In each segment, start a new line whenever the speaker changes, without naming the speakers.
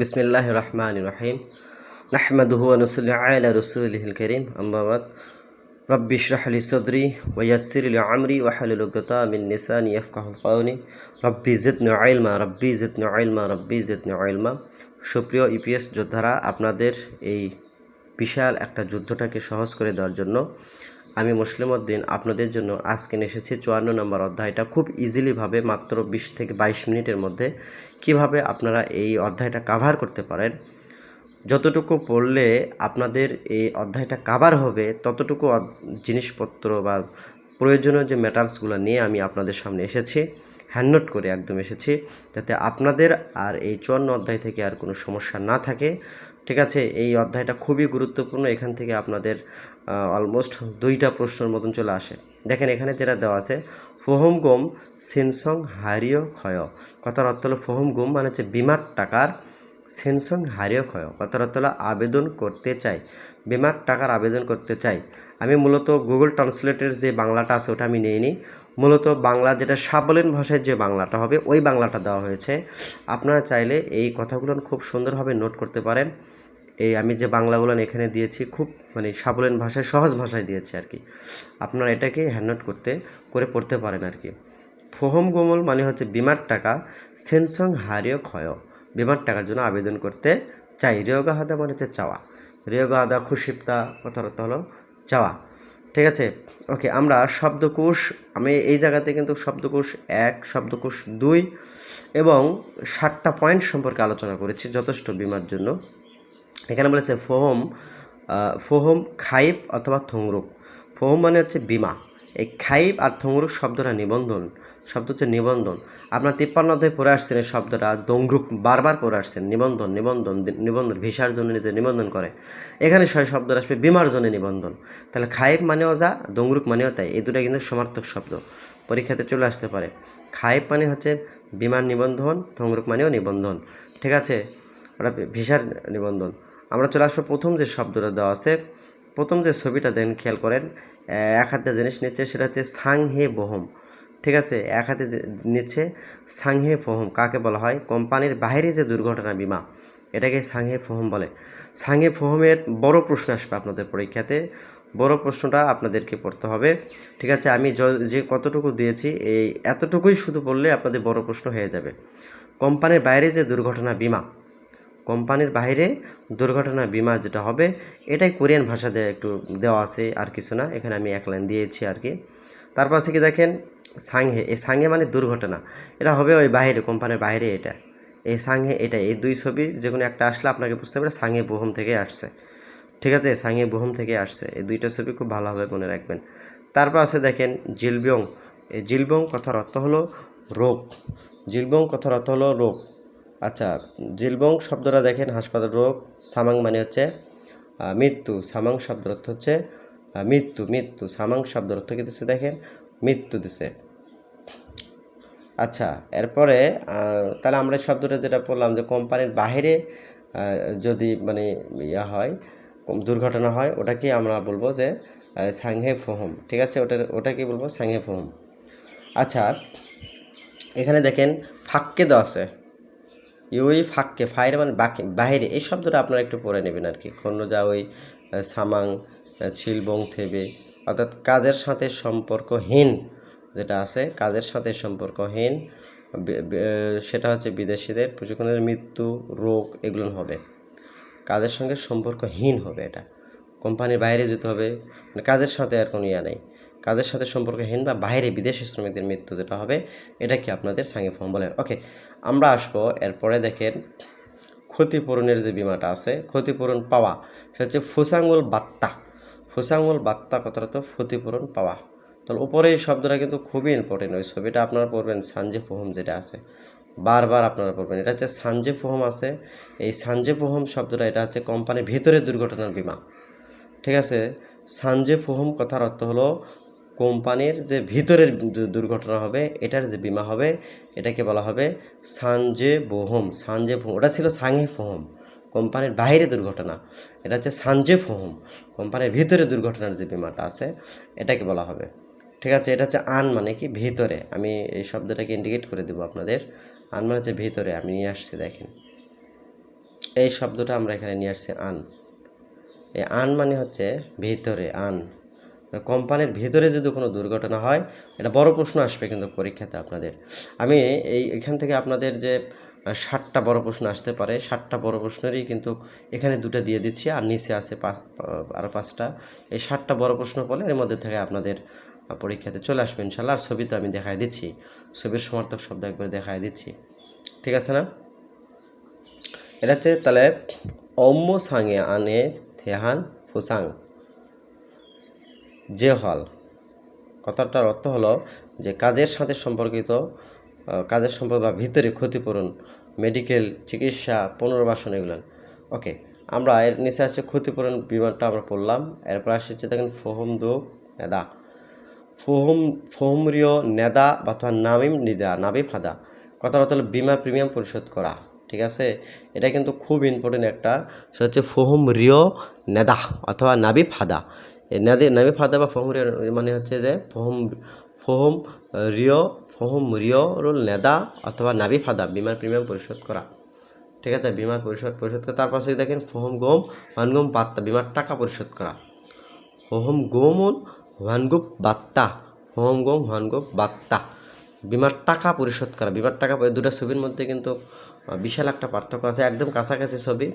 বিসমিল্লাহ রহমান রহিম নাহমাদুহু আনুসুল্লি আলা করিম আম্বাবাদ রব্বি শরাহলি সদরি ওয়াসির আমরি ওয়াহালুল উকদতা মিন রব্বি জিদনু আইলমা রব্বি জিদনু আইলমা রব্বি জিদনু আইলমা সুপ্রিয় ইপিএস যোদ্ধারা, আপনাদের এই বিশাল একটা যুদ্ধটাকে সহজ করে দেওয়ার জন্য আমি মুসলিম উদ্দিন, আপনাদের জন্য আজকে এসেছি চুয়ান্ন নম্বর অধ্যায়টা খুব ইজিলিভাবে মাত্র বিশ থেকে বাইশ মিনিটের মধ্যে কীভাবে আপনারা এই অধ্যায়টা কাভার করতে পারেন। যতটুকু পড়লে আপনাদের এই অধ্যায়টা কাভার হবে, ততটুকু জিনিসপত্র বা প্রয়োজনীয় যে ম্যাটার্সগুলো নিয়ে আমি আপনাদের সামনে এসেছি হ্যান্ডনোট করে একদম এসেছি, যাতে আপনাদের আর এই চুয়ান্ন অধ্যায় থেকে আর কোনো সমস্যা না থাকে। ঠিক আছে, এই অধ্যায়টা খুবই গুরুত্বপূর্ণ, এখান থেকে আপনাদের অলমোস্ট দুইটা প্রশ্নের মতন চলে আসে। দেখেন এখানে যেটা দেওয়া আছে, ফোহম গোম সেনসং হারিয় ক্ষয়। কথার অর্থ হলো ফোহম গোম মানে হচ্ছে বিমার টাকার সেনসং হারিয় ক্ষয়। কথার অর্থ হলো আবেদন করতে চাই, বিমার টাকার আবেদন করতে চাই। আমি মূলত গুগল ট্রান্সলেটের যে বাংলাটা আছে ওটা আমি নিইনি। মূলত বাংলা যেটা সাবলীন ভাষায় যে বাংলাটা হবে, ওই বাংলাটা দেওয়া হয়েছে। আপনারা চাইলে এই কথাগুলো খুব সুন্দরভাবে নোট করতে পারেন। এই আমি যে বাংলাগুলো এখানে দিয়েছি, খুব মানে সাবলীন ভাষায়, সহজ ভাষায় দিয়েছি আর কি। আপনারা এটাকে হ্যান্ডনোট করতে, করে পড়তে পারেন আর কি। ফোহম গোমল মানে হচ্ছে বিমার টাকা, সেনসং হারিয় ক্ষয়। বিমার টাকার জন্য আবেদন করতে চাই। রিয়োগা হাদা মানে হচ্ছে চাওয়া। রিয়োগা হাদা খুশিপ্তা কথার অর্থ হলো চাওয়া। ঠিক আছে? ওকে, আমরা শব্দকোষ, আমি এই জায়গাতে কিন্তু শব্দকোষ এক, শব্দকোষ দুই এবং ষাটটা পয়েন্ট সম্পর্কে আলোচনা করেছি যথেষ্ট বিমার জন্য। এখানে বলেছে ফোহম ফোহম খাইব অথবা থংরুক। ফোহম মানে হচ্ছে বিমা। এই খাইব আর থংরুক শব্দটা নিবন্ধন। শব্দ হচ্ছে নিবন্ধন। আপনার তিপ্পান্ন অধ্যায় পড়ে আসছেন এই শব্দটা, দংরুক বারবার পড়ে আসছেন, নিবন্ধন নিবন্ধন নিবন্ধন, ভিসার জন্য নিজে নিবন্ধন করে। এখানে ছয় শব্দ আসবে, বিমার জন্য নিবন্ধন। তাহলে খাইব মানেও যা, দংরুক মানেও তাই। এই দুটা কিন্তু সমার্থক শব্দ। পরীক্ষাতে চলে আসতে পারে। খাইব মানে হচ্ছে বিমান নিবন্ধন, থংরুক মানেও নিবন্ধন। ঠিক আছে? ওটা ভিসার নিবন্ধন। আমরা চলে আসব প্রথম যে শব্দটা দেওয়া আছে, প্রথম যে ছবিটা দেন খেয়াল করেন, এক হাতে জিনিস নিচ্ছে সেটা হচ্ছে সাংহে বহম, ঠিক আছে? এক হাতে নিচ্ছে সাংহে ফহম, কাকে বলা হয়? কোম্পানির বাইরে যে দুর্ঘটনা বিমা, এটাকে সাংহে ফোহম বলে। সাংহে ফোহমের বড় প্রশ্ন আসবে আপনাদের পরীক্ষাতে, বড় প্রশ্নটা আপনাদেরকে পড়তে হবে, ঠিক আছে? আমি যে কতটুকু দিয়েছি, এই এতটুকুই শুধু বললে আপনাদের বড় প্রশ্ন হয়ে যাবে। কোম্পানির বাইরে যে দুর্ঘটনা বিমা কোম্পানির বাইরে দুর্ঘটনা, বিমা যেটা হবে, এটাই কোরিয়ান ভাষাতে একটু দেওয়া আছে, আর কিছু না। এখানে আমি এক লাইন দিয়েছি আর কি। তারপর পাশে কি দেখেন? সাংহে। এই সাংহে মানে দুর্ঘটনা। এটা হবে ওই বাইরে কোম্পানির বাইরে এটা। এই সাংহে এটা। এই দুই ছবি যে কোনো একটা আসলে আপনাকে বুঝতে পারে সাংহে বহুম থেকে আসছে। ঠিক আছে? সাংহে বহুম থেকে আসছে। এই দুইটা ছবি খুব ভালোভাবে মনে রাখবেন। তারপর আছে দেখেন জিলবিয়ং। এই জিলবং কথার অর্থ হলো রোগ। জিলবং কথার অর্থ হলো রোগ। আচ্ছা জিলবং শব্দটা দেখেন হাসপাতাল রোগ সামাং মানে হচ্ছে মৃত্যু সামাং শব্দের অর্থ হচ্ছে মৃত্যু মৃত্যু সামাং শব্দের অর্থ কী দিচ্ছে দেখেন মৃত্যু দিছে। আচ্ছা এরপরে তাহলে আমরা শব্দটা যেটা বললাম যে কোম্পানির আহ, যদি মানে ইয়া হয় দুর্ঘটনা হয় ওটাকে আমরা বলব যে সাংহে ফোহম ঠিক আছে? ওটা ওটাকে বলব? সাংহে ফোহম। আচ্ছা এখানে দেখেন ফাক্কে দেওয়া আছে। ইউই ফাক্কে ফাইর মানে বাকি বাইরে এই শব্দটা আপনারা একটু পড়ে নেবেন আর কি খন্ডজা ওই সামাং ছিলবং থেবে, অর্থাৎ কাজের সাথে সম্পর্কহীন যেটা আছে, কাজের সাথে সম্পর্কহীন সেটা হচ্ছে বিদেশিদের, প্রশিক্ষণের মৃত্যু, রোগ, এগুলো হবে। কাজের সঙ্গে সম্পর্কহীন হবে এটা। কোম্পানির বাইরে যেতে হবে মানে কাজের সাথে আর কোনো ইয়া নেই। কাজের সাথে সম্পর্কহীন বা বাইরে বিদেশি শ্রমিকদের মৃত্যু যেটা হবে, এটা কি আপনাদের সাঙ্গে ফর্ম বলে ওকে আমরা আসব এরপরে দেখেন ক্ষতিপূরণের যে বিমাটা আছে, ক্ষতিপূরণ পাওয়া সেটা হচ্ছে ফুসাঙ্গুল বাত্তা। ফুসাঙ্গুল বাত্তা কথাটা তো ক্ষতিপূরণ পাওয়া। তাহলে উপরে এই শব্দটা কিন্তু খুবই ইম্পর্টেন্ট ওই ছবিটা আপনারা পড়বেন সানজে ফোহম যেটা আছে। বারবার আপনারা পড়বেন, এটা হচ্ছে সানজে ফোহম আছে। এই সানজে ফোহম শব্দটা, এটা হচ্ছে কোম্পানির ভিতরে দুর্ঘটনার বিমা। ঠিক আছে? সানজে ফোহম কথার অর্থ হলো কোম্পানির যে ভিতরের দুর্ঘটনা হবে, এটার যে বিমা হবে, এটাকে বলা হবে সানজে বোহম সানজে ফোহম ওটা ছিল সাংহে ফোহম কোম্পানির বাইরে দুর্ঘটনা, এটা হচ্ছে সানজে ফোহম কোম্পানির ভিতরে দুর্ঘটনার যে বিমাটা আছে, এটাকে বলা হবে। ঠিক আছে, এটা হচ্ছে আন মানে কি? ভিতরে, আমি এই শব্দটাকে ইন্ডিকেট করে দেবো আপনাদের। আন মানে হচ্ছে ভিতরে, আমি নিয়ে আসছি, দেখেন। এই শব্দটা আমরা এখানে নিয়ে আসছি, আন। এই আন মানে হচ্ছে ভিতরে, আন। কোম্পানির ভেতরে যদি কোনো দুর্ঘটনা হয়, এটা বড় প্রশ্ন আসবে কিন্তু পরীক্ষাতে আপনাদের। আমি এই, এখান থেকে আপনাদের যে ষাটটা বড় প্রশ্ন আসতে পারে ষাটটা বড় প্রশ্নেরই কিন্তু এখানে দুটো দিয়ে দিচ্ছি, আর নিচে আছে পাঁচ আরও পাঁচটা। এই ষাটটা বড় প্রশ্ন বলে এর মধ্যে থেকে আপনাদের পরীক্ষাতে চলে আসবে ইনশাল্লাহ আর ছবি তো আমি দেখাই দিচ্ছি, ছবির সমর্থক শব্দ একবার দেখাই দিচ্ছি। ঠিক আছে না? এটা হচ্ছে তাহলে, অম্ম সাঙে আনে থেহান ফুসাং। যে হল। কথাটার অর্থ হলো যে কাজের সাথে সম্পর্কিত কাজের সম্পর্ক বা ভিতরে ক্ষতিপূরণ, মেডিকেল, চিকিৎসা, পুনর্বাসন এগুলো। ওকে, আমরা এর নিচে আসছে ক্ষতিপূরণ বিমানটা আমরা পড়লাম। এরপর আসছে দেখেন ফোহম দু নেদা। ফোহম ফোহমরীয় নেদা বা তোমার নামিম নিদা নাবি ফাদা। কথাটা হলো বিমার প্রিমিয়াম পরিশোধ করা, ঠিক আছে? এটা কিন্তু খুব ইম্পর্টেন্ট একটা, সেটা হচ্ছে ফোহম রিয় নেদা অথবা নাবি ফাদা। নাদি নাবি ফাদা বা ফোহম রিয় মানে হচ্ছে যে ফোহম ফোহম রিয় ফোহম রিয় রুল নেদা অথবা নাবি ফাদা, বিমার প্রিমিয়াম পরিশোধ করা। ঠিক আছে? বিমার পরিশোধ পরিশোধ করা। তারপর যদি দেখেন ফোহম গম হানগম বাত্তা, বিমার টাকা পরিশোধ করা। হোম গোমন হানগুপ বাত্তা হোম গোম হানগুপ বাত্তা। বিমার টাকা পরিশোধ করা। বিমার টাকা দুটো ছবির মধ্যে কিন্তু বিশাল একটা পার্থক্য আছে। একদম কাছাকাছি ছবি।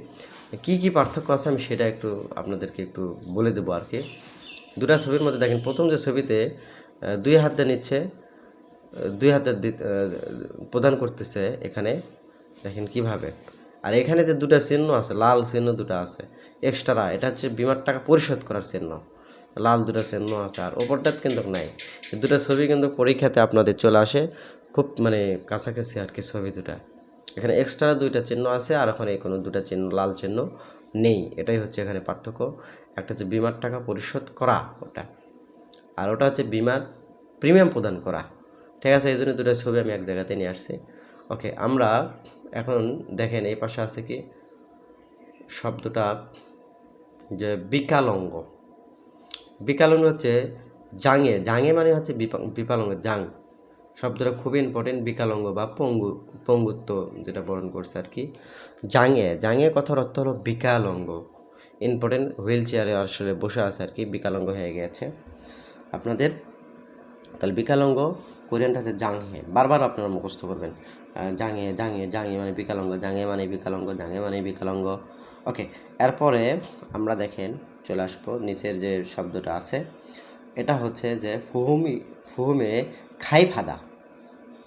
কি কি পার্থক্য আছে আমি সেটা একটু আপনাদেরকে একটু বলে দেবো আর কি। দুটা ছবির মধ্যে দেখেন, প্রথম যে ছবিতে দুই হাতে নিচ্ছে দুই হাতে প্রদান করতেছে এখানে, দেখেন কীভাবে। আর এখানে যে দুটো চিহ্ন আছে, লাল চিহ্ন দুটো আছে এক্সট্রা এটা হচ্ছে বিমার টাকা পরিশোধ করার চিহ্ন। লাল দুটো চিহ্ন আছে, আর ওপরটা কিন্তু নাই। দুটো ছবি কিন্তু পরীক্ষাতে আপনাদের চলে আসে, খুব মানে কাছাকাছি আর কি ছবি দুটা। এখানে এক্সট্রা দুইটা চিহ্ন আছে, আর ওখানে কোনো দুটা চিহ্ন, লাল চিহ্ন নেই। এটাই হচ্ছে এখানে পার্থক্য। একটা হচ্ছে বিমার টাকা পরিশোধ করা ওটা, আর ওটা হচ্ছে বিমার প্রিমিয়াম প্রদান করা। ঠিক আছে, এই জন্য দুটো ছবি আমি এক জায়গাতে নিয়ে আসছি। ওকে, আমরা এখন দেখেন এই পাশে আছে কি? শব্দটা যে বিকালঙ্গ। বিকালঙ্গ হচ্ছে জাঙে। জাঙে মানে হচ্ছে বিপা- বিকলাঙ্গ জাং। শব্দটা খুবই ইম্পর্টেন্ট বিকালঙ্গ বা পঙ্গু, পঙ্গুত্ব যেটা বরণ করছে আর কি। জাঙে জাঙে কথার অর্থ হলো বিকালঙ্গ ইম্পর্টেন্ট হুইল চেয়ারে আসলে বসে আছে আর কি বিকালঙ্গ হয়ে গেছে। আপনাদের, তাহলে বিকালঙ্গ কোরিয়ানটা হচ্ছে জাংহে বারবার আপনারা মুখস্থ করবেন। জাঙে জাঙে জাঙে মানে বিকালঙ্গ জাঙে মানে বিকালঙ্গ জাঙে মানে বিকালঙ্গ ওকে এরপরে আমরা দেখেন, চলে আসব, নিচের যে শব্দটা আছে, এটা হচ্ছে যে ফুহুমি, ফুহুমে খাই ফাদা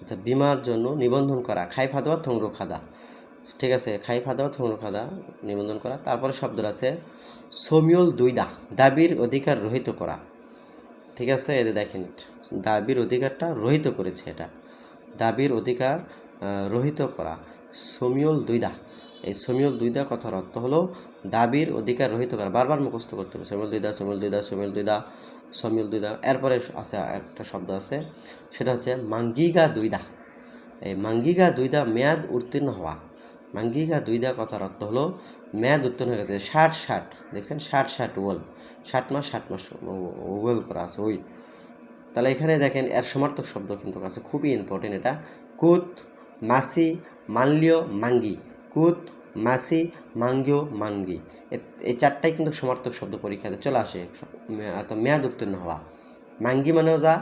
আচ্ছা বিমার জন্য নিবন্ধন করা খাই ফাদা বা থংরো খাদা ঠিক আছে খাই ফাদা বা থংরো খাদা নিবন্ধন করা। তারপরে শব্দ আছে সমিয়ল দুইদা, দাবির অধিকার রহিত করা। ঠিক আছে এতে দেখেন, দাবির অধিকারটা রহিত করেছে এটা। দাবির অধিকার রহিত করা। সমিয়ল দুইদা, এই সমিয়ল দুইদা কথার অর্থ হলো দাবির অধিকার রহিত করা। বারবার মুখস্থ করতে হবে সমিয়ল দুইদা সমিয়ল দুইদা সমিয়ল দুইদা। সমিয়ল দুইদা এরপরে আছে একটা শব্দ আছে, সেটা হচ্ছে মাঙ্গিগা দুইদা এই মাঙ্গিগা দুইদা মেয়াদ উত্তীর্ণ হওয়া। মাঙ্গিগা দুইদা কথার অর্থ হলো মেয়াদ উত্তীর্ণ হয়ে গেছে। ষাট ষাট, দেখছেন? ষাট ষাট ওয়েল। ষাট মাস ষাট মাস ওয়েল করা আছে, ওই। তাহলে এখানে দেখেন, এর সমার্থক শব্দ কিন্তু আছে, খুবই ইম্পর্টেন্ট এটা। কুত, মাসি মানলিও মাঙ্গি। কুত মাসি মাঙ্গিও মাঙ্গি। এই চারটাই কিন্তু সমার্থক শব্দ পরীক্ষাতে চলে আসে। অর্থাৎ মেয়াদ উত্তীর্ণ হওয়া। মাঙ্গি মানেও যা,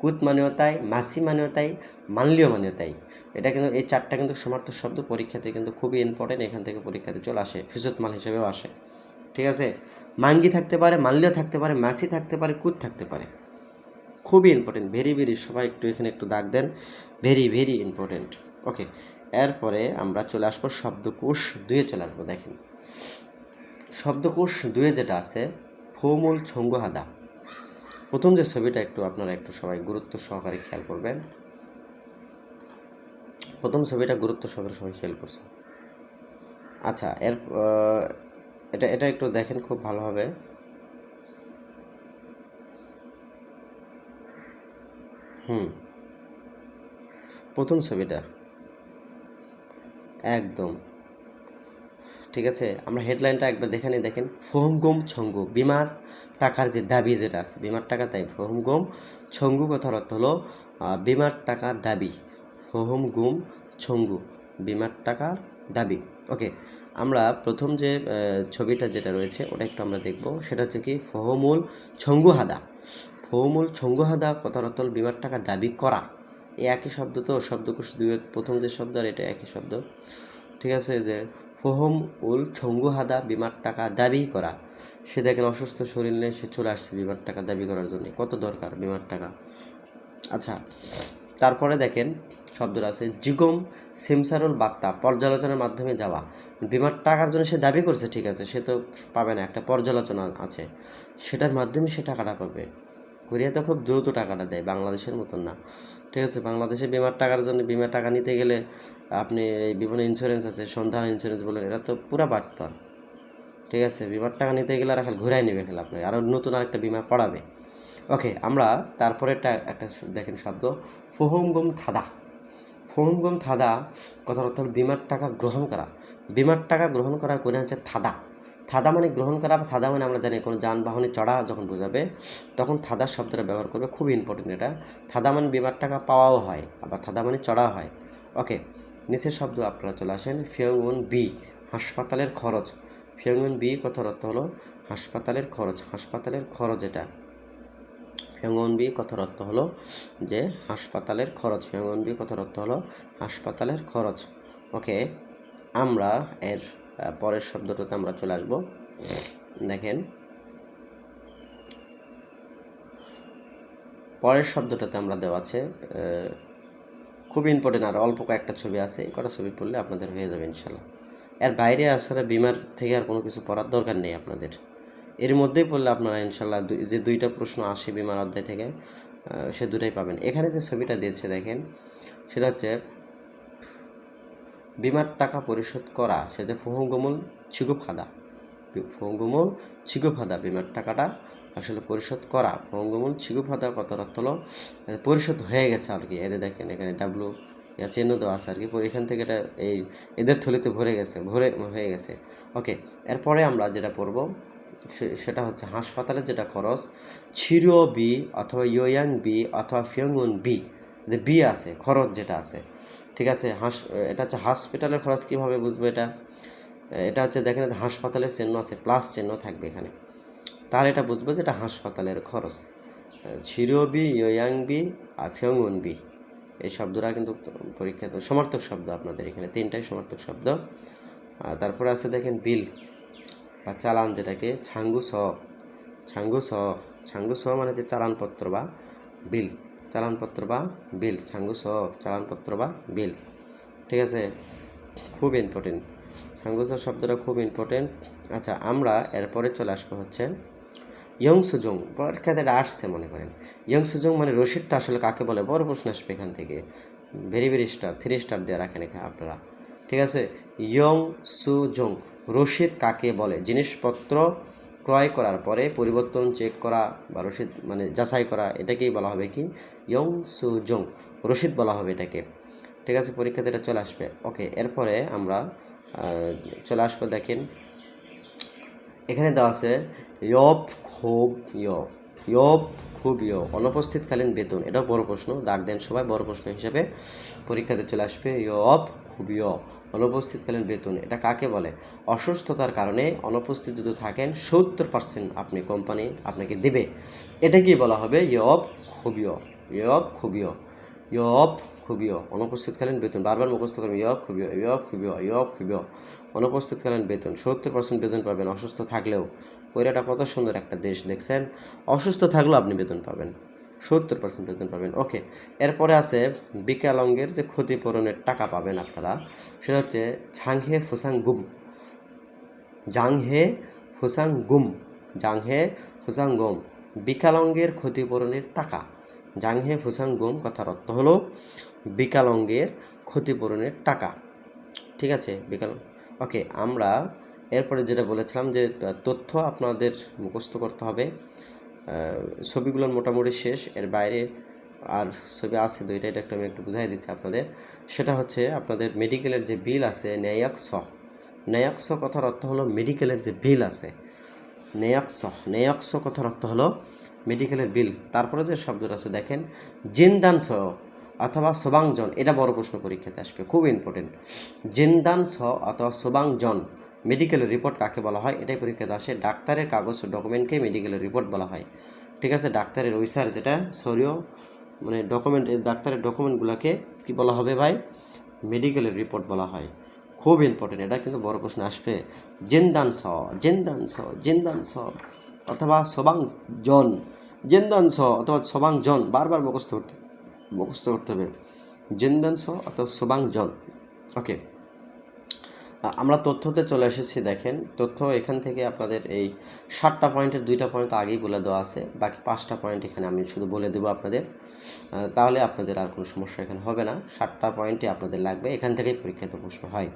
কুত মানেও তাই, মাসি মানেও তাই মানলিও মানেও তাই। এটা কিন্তু, এই চারটা কিন্তু সমার্থক শব্দ পরীক্ষাতে কিন্তু খুবই ইম্পর্টেন্ট এখান থেকে পরীক্ষাতে চলে আসে মাল হিসেবেও আসে। ঠিক আছে? মাঙ্গি থাকতে পারে মানলিও থাকতে পারে, মাসি থাকতে পারে, কুত থাকতে পারে। খুবই ইম্পর্টেন্ট ভেরি ভেরি সবাই একটু এখানে একটু দাগ দেন। ভেরি ভেরি ইম্পর্টেন্ট ওকে এরপরে আমরা চলে আসব শব্দকোষ দুয়ে চলে আসব, দেখেন। শব্দকোষ দুয়ে যেটা আছে, ফৌমূল ছঙ্গহাদা। প্রথম যে ছবিটা একটু আপনারা একটু সবাই গুরুত্ব সহকারে খেয়াল করবেন। প্রথম ছবিটা গুরুত্ব সহকারে সবাই খেয়াল করছে। আচ্ছা এর এটা এটা একটু দেখেন খুব ভালোভাবে হুম। প্রথম ছবিটা। একদম। ঠিক আছে, আমরা হেডলাইনটা একবার দেখে নিই, দেখেন। ফোহম গম ছঙ্গু, বিমার টাকার যে দাবি যেটা আছে, বিমার টাকা তাই ফোহম গম ছঙ্গু কথার অর্থ হলো বিমার টাকার দাবি। ফোহম গুম ছঙ্গু, বিমার টাকার দাবি। ওকে, আমরা প্রথম যে ছবিটা যেটা রয়েছে, ওটা একটু আমরা দেখব। সেটা হচ্ছে কি ফহমুল ছঙ্গুহাদা ফহমুল ছঙ্গুহাদা কথার অর্থ হলো, বিমার টাকা দাবি করা। এই একই শব্দ তো শব্দকোষ দুই প্রথম যে শব্দ আর এটা একই শব্দ। ঠিক আছে যে, ফোহম উল ছঙ্গু হাদা বিমার টাকা দাবি করা। সে দেখেন অসুস্থ শরীর নিয়ে সে চলে আসছে বিমার টাকা দাবি করার জন্য। কত দরকার বিমার টাকা? আচ্ছা তারপরে দেখেন শব্দটা আছে, জিগম সিমসারুল বার্তা পর্যালোচনার মাধ্যমে যাওয়া। বিমার টাকার জন্য সে দাবি করছে, ঠিক আছে, সে তো পাবে না, একটা পর্যালোচনা আছে। সেটার মাধ্যমে সে টাকাটা পাবে। কোরিয়া তো খুব দ্রুত টাকাটা দেয়, বাংলাদেশের মতন না। ঠিক আছে, বাংলাদেশে বিমার টাকার জন্য বিমার টাকা নিতে গেলে আপনি এই বিভিন্ন ইন্স্যুরেন্স আছে, সন্ধান ইন্স্যুরেন্স বলেন এরা তো পুরা বাটপার। ঠিক আছে, বিমার টাকা নিতে গেলে আর খালি ঘুরাই নেবে খেলে আপনাকে আরও নতুন আরেকটা বিমা পড়াবে। ওকে, আমরা তারপরে একটা একটা দেখেন শব্দ, ফোহমগম থাদা। ফোহমগম থাদা, কথার অর্থ হল বিমার টাকা গ্রহণ করা। বিমার টাকা গ্রহণ করার করে হচ্ছে থাদা। থাদা মানে গ্রহণ করা বা থাদা মানে আমরা জানি কোনো যানবাহনে চড়া যখন বোঝাবে, তখন থাদা শব্দটা ব্যবহার করবে, খুব ইম্পর্টেন্ট এটা। থাদা মানে বিমার টাকা পাওয়াও হয়, আবার থাদা মানে চড়া হয়। ওকে নিচের শব্দ আপনারা চলে আসেন, ফিয়ংউন বি, হাসপাতালের খরচ। ফিয়ংউন বি কথার অর্থ হলো হাসপাতালের খরচ হাসপাতালের খরচ এটা। ফেঙ্গনবি কথার অর্থ হলো যে হাসপাতালের খরচ ফেঙ্গনবি কথার অর্থ হলো হাসপাতালের খরচ। ওকে আমরা এর পরের শব্দটাতে আমরা চলে আসব। দেখেন। পরের শব্দটাতে আমরা দেওয়া আছে খুব ইম্পর্টেন্ট আর অল্প কয়েকটা ছবি আছে, এই কটা ছবি পড়লে আপনাদের হয়ে যাবে ইনশাল্লাহ। এর বাইরে আসলে বিমার থেকে আর কোনো কিছু পড়ার দরকার নেই আপনাদের। এর মধ্যেই পড়লে আপনারা ইনশাল্লাহ যে দুইটা প্রশ্ন আসে বিমার অধ্যায় থেকে সে দুটাই পাবেন। এখানে যে ছবিটা দিয়েছে, দেখেন, সেটা হচ্ছে বিমার টাকা পরিশোধ করা, সে যে ফহঙ্গমূল ছিগুফাদা ফহঙ্গমূল ছিগুফাদা বিমার টাকাটা আসলে পরিশোধ করা। ফহঙ্গমূল ছিগুফাদা কত অর্থ হলো পরিশোধ হয়ে গেছে আর কি। এদের দেখেন, এখানে ডাব্লু চিহ্ন দেওয়া আছে আর কি। এখান থেকে এটা এই এদের থলিতে ভরে গেছে, ভরে হয়ে গেছে। ওকে, এরপরে আমরা যেটা পড়ব সেটা হচ্ছে হাসপাতালের যেটা খরচ, ছিরো বি অথবা ইয়োয়াং বি অথবা ফিয়ংউন বি, যে বি আছে, খরচ যেটা আছে। ঠিক আছে, হাস, এটা হচ্ছে হসপিটালের খরচ কীভাবে বুঝব এটা? এটা হচ্ছে দেখেন হাসপাতালের চিহ্ন আছে প্লাস চিহ্ন থাকবে এখানে। তাহলে এটা বুঝব যে এটা হাসপাতালের খরচ। ছিরো বি ইয়োয়াং বি আর ফিয়ংউন বি এই শব্দটা কিন্তু পরীক্ষাতে সমার্থক শব্দ আপনাদের এখানে, তিনটাই সমার্থক শব্দ। আর তারপরে আছে দেখেন বিল বা চালান যেটাকে ছাঙ্গু স ছাঙ্গু স ছাঙ্গু স মানে যে চালানপত্র বা বিল। চালানপত্র বা বিল ছাঙ্গু স চালানপত্র বা বিল। ঠিক আছে? খুব ইম্পর্টেন্ট ছাঙ্গু স শব্দটা খুব ইম্পর্টেন্ট আচ্ছা আমরা এরপরে চলে আসব হচ্ছে ইয়ং সুজং পরীক্ষাতে এটা আসছে মনে করেন। ইয়ং সুজং মানে রশিদটা আসলে কাকে বলে? বড় প্রশ্ন আসবে এখান থেকে। Very very star three star দিয়ে রাখেন এখানে আপনারা। ঠিক আছে? ইয়ং সুজং রশিদ কাকে বলে? জিনিসপত্র ক্রয় করার পরে পরিবর্তন চেক করা বা রসিদ মানে যাচাই করা, এটাকেই বলা হবে কি? ইয়ং সুজং রশিদ বলা হবে এটাকে। ঠিক আছে, পরীক্ষাতে এটা চলে আসবে। ওকে এরপরে আমরা চলে আসব দেখেন। এখানে দেওয়া আছে ইয়ব খুব ইয় ইয়ব খুব ইয় অনুপস্থিতকালীন বেতন। এটাও বড় প্রশ্ন দাগ দেন সবাই, বড় প্রশ্ন হিসেবে পরীক্ষাতে চলে আসবে। ইয়ব খুব ইয় অনুপস্থিতকালীন বেতন। এটা কাকে বলে? অসুস্থতার কারণে অনুপস্থিত যদি থাকেন, সত্তর পার্সেন্ট আপনি কোম্পানি আপনাকে দেবে। এটাকেই বলা হবে? ইয়ব খুবিয় ইয়ব খুবিয় ইয়ব খুবিয় অনুপস্থিতকালীন বেতন। বারবার মুখস্থ করবেন, ইয়ব খুবিয় ইয়ব খুবিয় ইয়ব খুবিয় অনুপস্থিতকালীন বেতন। সত্তর পার্সেন্ট বেতন পাবেন, অসুস্থ থাকলেও। কোরিয়াটা কত সুন্দর একটা দেশ, দেখছেন? অসুস্থ থাকলেও আপনি বেতন পাবেন। সত্তর পার্সেন্ট বেতন পাবেন। ওকে এরপরে আছে বিকলাঙ্গের যে ক্ষতিপূরণের টাকা পাবেন আপনারা, সেটা হচ্ছে ছাংহে ফুসাং গুম। জাংহে ফুসাং গুম জাংহে ফুসাং গুম বিকালঙ্গের ক্ষতিপূরণের টাকা। জাংহে ফুসাং গুম, কথার অর্থ হলো বিকালঙ্গের ক্ষতিপূরণের টাকা। ঠিক আছে, বিকাল। ওকে আমরা এরপরে যেটা বলেছিলাম যে তথ্য আপনাদের মুখস্থ করতে হবে। আহ, ছবিগুলোর মোটামুটি শেষ। এর বাইরে আর ছবি আছে দুইটা এটা একটু আমি একটু বুঝাই দিচ্ছি আপনাদের। সেটা হচ্ছে আপনাদের মেডিকেলের যে বিল আছে ন্যায়াক্স ন্যায়াক্স কথার অর্থ হলো মেডিকেলের যে বিল আছে। নেয়াক্স নেয়াক্স কথার অর্থ হলো মেডিকেলের বিল তারপরে যে শব্দটা আছে দেখেন জিনদান সহ অথবা সোবাংজন এটা বড় প্রশ্ন পরীক্ষাতে আসবে খুব ইম্পর্টেন্ট জিন্দান স অথবা সোবাংজন মেডিকেল রিপোর্ট কাকে বলা হয়? এটাই পরীক্ষাতে আসে ডাক্তারের কাগজ ডকুমেন্টকে মেডিকেল রিপোর্ট বলা হয়। ঠিক আছে? ডাক্তারের ওইসার যেটা শরীয় মানে ডকুমেন্ট ডাক্তারের ডকুমেন্টগুলোকে কি বলা হবে ভাই? মেডিকেলের রিপোর্ট বলা হয়। খুব ইম্পর্টেন্ট এটা কিন্তু বড় প্রশ্ন আসবে। জিন্দান স জিন্দান স জিন্দান স, অথবা সবাং জন, জিন্দান স, অথবা সবাং জন। বারবার মুখস্থ করতে মুখস্থ করতে হবে। জিন্দান স, অথবা সবাং জন। ওকে আমরা তথ্যতে চলে এসেছি, দেখেন। তথ্য এখান থেকে আপনাদের এই সাতটা পয়েন্টের দুইটা পয়েন্ট আগেই বলে দেওয়া আছে। বাকি পাঁচটা পয়েন্ট এখানে আমি শুধু বলে দেবো আপনাদের। তাহলে আপনাদের আর কোনো সমস্যা এখানে হবে না। সাতটা পয়েন্টই আপনাদের লাগবে। এখান থেকেই পরীক্ষাতে প্রশ্ন হয়।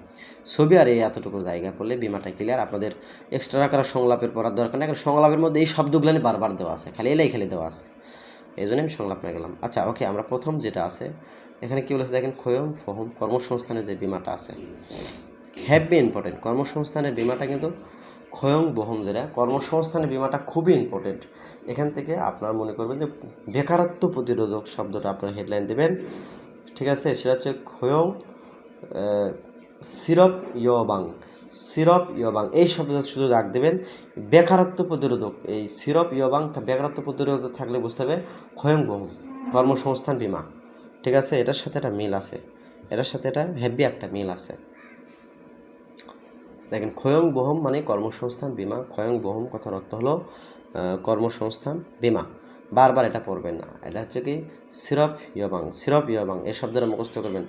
ছবি আর এই এতটুকু জায়গা পড়লে বিমাটা ক্লিয়ার আপনাদের এক্সট্রা আকার সংলাপের পড়ার দরকার নেই। কারণ সংলাপের মধ্যে এই শব্দগুলো বারবার দেওয়া আছে। খালি এলাই খালি দেওয়া আছে। এই জন্য আমি সংলাপ নিয়ে গেলাম। আচ্ছা ওকে, আমরা প্রথম যেটা আছে, এখানে কী বলেছে দেখেন খয়ম ফহম কর্মসংস্থানের যে বিমাটা আছে। হ্যাভি ইম্পর্টেন্ট কর্মসংস্থানের বিমাটা কিন্তু ক্ষয়ং বহম যেটা, কর্মসংস্থানের বিমাটা খুবই ইম্পর্টেন্ট এখান থেকে আপনারা মনে করবেন যে বেকারত্ব প্রতিরোধক শব্দটা আপনারা হেডলাইন দেবেন। ঠিক আছে? সেটা হচ্ছে ক্ষয়ং সিরপ ইয়বাং। সিরপ ইয়বাং, এই শব্দটা শুধু রাখ দেবেন। বেকারত্ব প্রতিরোধক, এই সিরপ ইয়বাং বেকারত্ব প্রতিরোধক থাকলে বুঝতে হবে ক্ষয়ং বহম কর্মসংস্থান বিমা। ঠিক আছে? এটার সাথে একটা মিল আছে। এটার সাথে এটা হেভি একটা মিল আছে। দেখেন ক্ষয়ং বহম মানে কর্মসংস্থান, বিমা। ক্ষয়ং বহম কথার অর্থ হলো কর্মসংস্থান, বিমা। বারবার এটা পড়বেন না। এটা হচ্ছে কি সিরপ ইয়বাং সিরপ ইয়বাং, এ শব্দটা মুখস্থ করবেন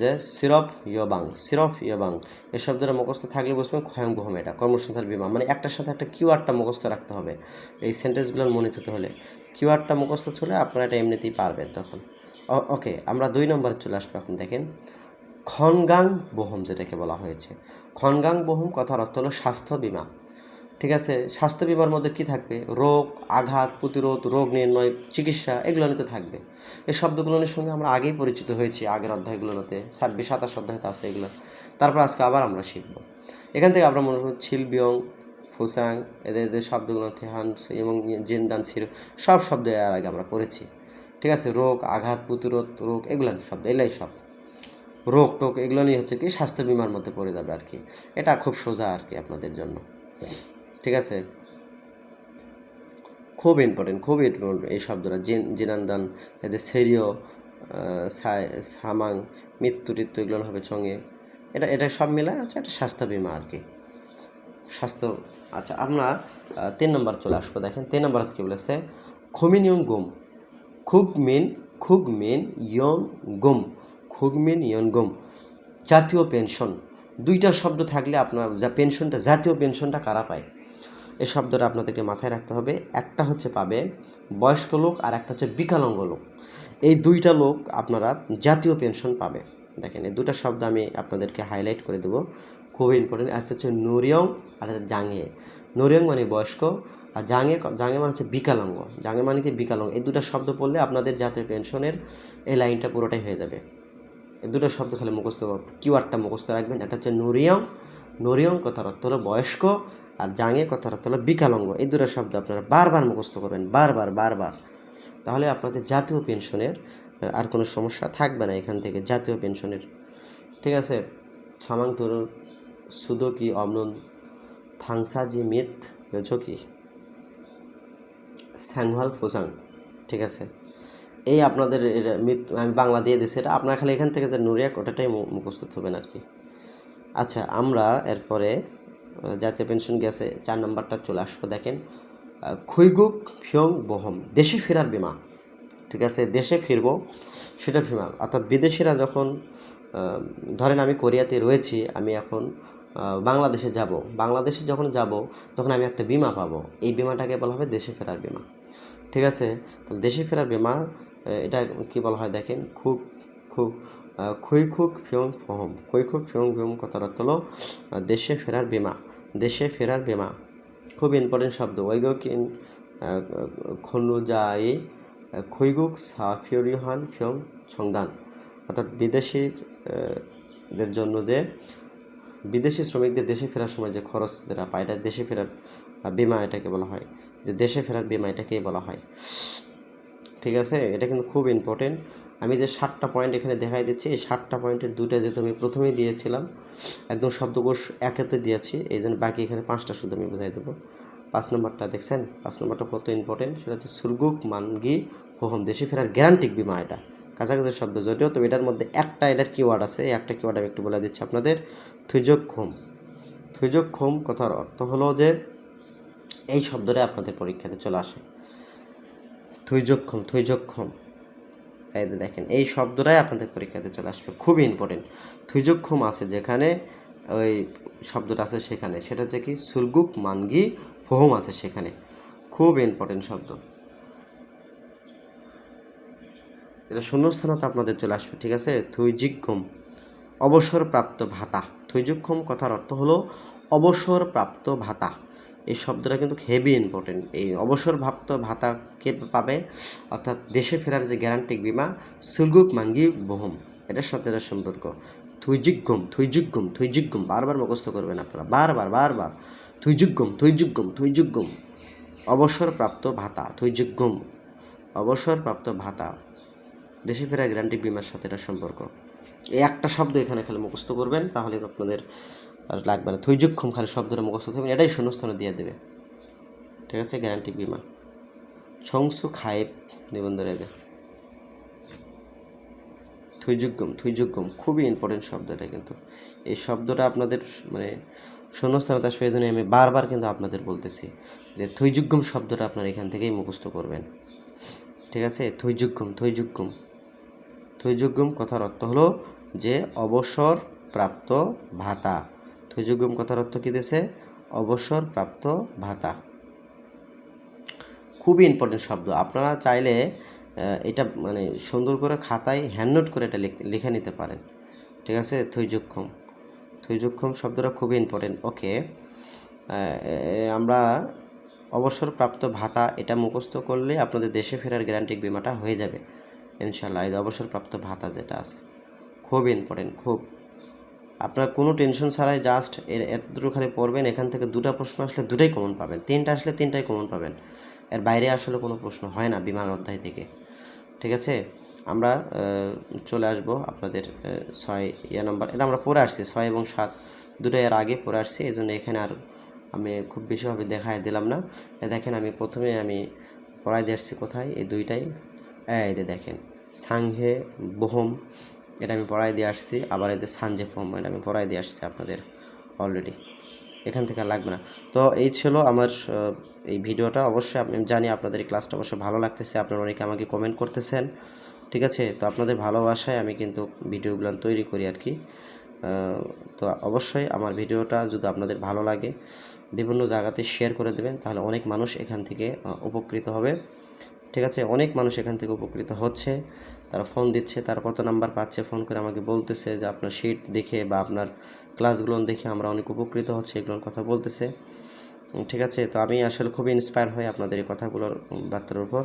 যে সিরপ ইয়বাং সিরপ ইয়বাং, এ শব্দটা মুখস্থ থাকলে বুঝবেন ক্ষয়ং বহম এটা, কর্মসংস্থান, বিমা। মানে একটার সাথে একটা কিওয়ার্ডটা মুখস্থ রাখতে হবে এই সেন্টেন্সগুলোর মনে হতে হলে। কিওয়ার্ডটা মুখস্থ হলে আপনারা এটা এমনিতেই পারবেন তখন। ওকে, আমরা দুই নম্বরে চলে আসব এখন, দেখেন। খনগাং বহম যেটাকে বলা হয়েছে। খনগাং বহম কথার অর্থ হলো স্বাস্থ্য বিমা। ঠিক আছে? স্বাস্থ্য বিমার মধ্যে কি থাকবে? রোগ, আঘাত, প্রতিরোধ, রোগ নির্ণয়, চিকিৎসা এগুলো নিতে থাকবে। এই শব্দগুলোর সঙ্গে আমরা আগেই পরিচিত হয়েছি, আগের অধ্যায়গুলোতে। ছাব্বিশ, সাতাশ অধ্যায়তে আছে এগুলো। তারপর আজকে আবার আমরা শিখব। এখান থেকে আমরা মনে করি ছিল বিয়ং, ফুসাং, এদের এদের শব্দগুলো থেহান এবং জিনদান সির, সব শব্দ এর আগে আমরা পড়েছি। ঠিক আছে? রোগ, আঘাত, প্রতিরোধ, রোগ, এগুলো শব্দ এলাই সব রোগ টোক এগুলো নিয়ে হচ্ছে কি স্বাস্থ্য বিমার মধ্যে পড়ে যাবে আর কি। এটা খুব সোজা আর কি আপনাদের জন্য। ঠিক আছে? খুব ইম্পর্টেন্ট খুব ইম্পর্টেন্ট এই শব্দটা। জিন, জিনান্দান, এদের সেরিও সামাং, মৃত্যু টিত্যু এগুলো হবে সঙ্গে এটা এটা সব মিলায় হচ্ছে একটা স্বাস্থ্য বিমা আর কি। স্বাস্থ্য আচ্ছা আমরা তিন নম্বর চলে আসব। দেখেন, তিন নম্বর কী বলেছে? খুমিনিয়ন গুম। খুব মেন খুব মেন ইয়ন গুম। খুব মেন ইয়ন গুম জাতীয় পেনশন। দুইটা শব্দ থাকলে আপনার যা পেনশনটা, জাতীয় পেনশনটা কারা পায়? এই শব্দটা আপনাদেরকে মাথায় রাখতে হবে। একটা হচ্ছে পাবে বয়স্ক লোক আর একটা হচ্ছে বিকলাঙ্গ লোক। এই দুইটা লোক আপনারা জাতীয় পেনশন পাবে। দেখেন, এই দুটো শব্দ আমি আপনাদেরকে হাইলাইট করে দেবো। খুবই ইম্পর্টেন্ট একটা হচ্ছে নরিয়ং, আর একটা জাঙে নরিয়ং মানে বয়স্ক, আর জাঙে জাঙে মানে হচ্ছে বিকলাঙ্গ। জাঙে মানে কি বিকলাঙ্গ? এই দুটো শব্দ পড়লে আপনাদের জাতীয় পেনশনের এই লাইনটা পুরোটাই হয়ে যাবে। দুটো শব্দ খালি মুখস্থ কিওয়ার্ডটা মুখস্থ রাখবেন। একটা হচ্ছে নরিয়ং। নরিয়ং কথার অর্থ হলো বয়স্ক আর জাঙে কথার অর্থ হলো বিকলাঙ্গ। এই দুটো শব্দ আপনারা বারবার মুখস্থ করবেন। বারবার বারবার। তাহলে আপনাদের জাতীয় পেনশনের আর কোনো সমস্যা থাকবে না এখান থেকে জাতীয় পেনশনের। ঠিক আছে? সামাং তরুণ সুদকি অমনন, থাংসাজি মিথ ঝকি স্যাংহাল ফোজাং ঠিক আছে? এই আপনাদের মিথ আমি বাংলা দিয়ে দিচ্ছি এটা। আপনার খালি এখান থেকে যে নুরিয়া ওটাটাই মু- মুখস্থ হবেন আর কি। আচ্ছা আমরা এরপরে জাতীয় পেনশন গেছে চার নাম্বারটা চলে আসব দেখেন। আহ, খুইগুক ফিয়ং বহম দেশে ফেরার বিমা। ঠিক আছে দেশে ফিরবো সেটা বিমা। অর্থাৎ বিদেশিরা যখন ধরেন আমি কোরিয়াতে রয়েছি আমি এখন বাংলাদেশে যাব। বাংলাদেশে যখন যাব তখন আমি একটা বিমা পাবো। এই বিমাটাকে বলা হবে দেশে ফেরার বিমা। ঠিক আছে তাহলে দেশে ফেরার বিমা এটা কি বলা হয় দেখেন? খুব খুব খুই খুক ফিয়ং ফহম। খুই খুক ফিয়ং ফিয়ং কথার অর্থ হলো দেশে ফেরার বিমা দেশে ফেরার বিমা। খুব ইম্পর্টেন্ট শব্দ। ওইগকিন খনুজাই খুইগুক সা ফিওরিহান ফিয়ং ছংদান। অর্থাৎ বিদেশির আহ, দের জন্য যে বিদেশি শ্রমিকদের দেশে ফেরার সময় যে খরচ যেটা পায় এটা দেশে ফেরার বিমা এটাকে বলা হয়। যে দেশে ফেরার বিমা এটাকেই বলা হয়। ঠিক আছে? এটা কিন্তু খুব ইম্পর্টেন্ট আমি যে সাতটা পয়েন্ট এখানে দেখাই দিচ্ছি, এই সাতটা পয়েন্টের দুইটা যেহেতু আমি প্রথমেই দিয়েছিলাম, একদম শব্দকোষ একেতে দিয়েছি, এই জন্য বাকি এখানে পাঁচটা শুধু আমি বোঝাই দেবো। পাঁচ নম্বরটা দেখছেন? পাঁচ নম্বরটা কত ইম্পর্টেন্ট সেটা হচ্ছে সুরগুক, মানগি হোহম দেশে ফেরার গ্যারান্টিক বিমা এটা। কাছাকাছি শব্দ যদিও তো এটার মধ্যে একটা এটার কিওয়ার্ড আছে একটা কিওয়ার্ড আমি একটু বলে দিচ্ছি আপনাদের। থুইজক হোম থুইজক হোম কথার অর্থ হলো যে, এই শব্দটা আপনাদের পরীক্ষাতে চলে আসে। থুইজক্ষম থুইজক্ষম এই দেখেন, এই শব্দটাই আপনাদের পরীক্ষাতে চলে আসবে। খুবই ইম্পর্টেন্ট থুইজক্ষম আছে যেখানে, ওই শব্দটা আছে সেখানে। সেটা হচ্ছে কি সুলগুক মানগি হোম আছে সেখানে। খুব ইম্পর্টেন্ট শব্দ। এটা শূন্যস্থানত আপনাদের চলে আসবে, ঠিক আছে? থুইজিক্ষম অবসরপ্রাপ্ত ভাতা। থৈযক্ষম কথার অর্থ হলো, অবসরপ্রাপ্ত ভাতা। এই শব্দটা কিন্তু হেভি ইম্পর্টেন্ট এই অবসরপ্রাপ্ত ভাতা কে পাবে? অর্থাৎ দেশে ফেরার যে গ্যারান্টিক বিমা, সুলগুক মাঙ্গি বহম। এটার সাথে এটার সম্পর্ক। থুইজিগম থুইজিগম থুইজিগম বারবার মুখস্থ করবেন আপনারা। বারবার বারবার। থুইজিগম থুইজিগম থুইজিগম অবসরপ্রাপ্ত ভাতা থুইজিগম অবসরপ্রাপ্ত ভাতা। দেশে ফেরা গ্যারান্টিক বিমার সাথে এটা সম্পর্ক। এই একটা শব্দ এখানে খালি মুখস্থ করবেন, তাহলে আপনাদের আর লাগবে না। থৈযক্ষম খালি শব্দটা মুখস্থ থাকবেন এটাই শূন্যস্থানে দিয়ে দেবে। ঠিক আছে? গ্যারান্টি বিমা। ছংসু খায়েব নিবন্ধনে দে থৈযুগ্যম থৈযুগ্যম খুবই ইম্পর্টেন্ট শব্দ এটা কিন্তু। এই শব্দটা আপনাদের মানে শূন্যস্থানে আসবে এই জন্য আমি বারবার কিন্তু আপনাদের বলতেছি যে থৈযুগ্যম শব্দটা আপনার এখান থেকেই মুখস্থ করবেন। ঠিক আছে? থৈযুগ্যম থৈযুগ্যম থৈযুগ্যম কথার অর্থ হলো যে অবসর প্রাপ্ত ভাতা। থৈযুগ্যম কথার অর্থ কী দিয়েছে অবসর প্রাপ্ত ভাতা। খুবই ইম্পর্টেন্ট শব্দ। আপনারা চাইলে এটা মানে সুন্দর করে খাতায় হ্যান্ডনোট করে এটা লিখ- নিতে পারেন। ঠিক আছে? থৈযুক্ষম থৈযুক্ষম শব্দটা খুবই ইম্পর্টেন্ট ওকে আমরা অবসরপ্রাপ্ত ভাতা এটা মুখস্থ করলে আপনাদের দেশে ফেরার গ্যারান্টিক বিমাটা হয়ে যাবে। ইনশাল্লাহ এই অবসরপ্রাপ্ত ভাতা যেটা আছে। খুব ইম্পর্টেন্ট খুব। আপনার কোনো টেনশন ছাড়াই জাস্ট এর এতটুকু খালি পড়বেন, এখান থেকে দুটো প্রশ্ন আসলে দুটাই কমন পাবেন। তিনটা আসলে তিনটাই কমন পাবেন। এর বাইরে আসলে কোনো প্রশ্ন হয় না বিমান অধ্যায় থেকে। ঠিক আছে? আমরা চলে আসব আপনাদের ছয় ইয়া নাম্বার এটা আমরা পড়ে আসছি, ছয় এবং সাত। দুটো এর আগে পড়ে আসছি, এই জন্য এখানে আর আমি খুব বেশিভাবে দেখায় দিলাম না। দেখেন আমি প্রথমে আমি পড়াই দিয়ে আসছি কোথায়? এই দুইটাই। এই দেখেন সাংহে বোহম এটা আমি পড়াই দিয়ে আসছি, আবার এদের সানজে ফোম, এটা আমি পড়াই দিয়ে আসছি আপনাদের অলরেডি এখান থেকে লাগবে না। তো এই ছিল আমার এই ভিডিওটা। অবশ্যই আমি জানি আপনাদের এই ক্লাসটা অবশ্যই ভালো লাগতেছে, আপনারা অনেকে আমাকে কমেন্ট করতেছেন, ঠিক আছে? তো আপনাদের ভালোবাসায় আমি কিন্তু ভিডিওগুলো তৈরি করি আর কি। তো অবশ্যই আমার ভিডিওটা যদি আপনাদের ভালো লাগে, বিভিন্ন জায়গাতে শেয়ার করে দেবেন, তাহলে অনেক মানুষ এখান থেকে উপকৃত হবে। ঠিক আছে? অনেক মানুষ এখান থেকে উপকৃত হচ্ছে। তারা ফোন দিচ্ছে, তারা কত নাম্বার পাচ্ছে ফোন করে আমাকে বলতেছে যে আপনার শিট দেখে বা আপনার ক্লাসগুলো দেখে আমরা অনেক উপকৃত হচ্ছে, এগুলোর কথা বলতেছে। ঠিক আছে? তো আমি আসলে খুবই ইন্সপায়ার হই আপনাদের এই কথাগুলোর বার্তার উপর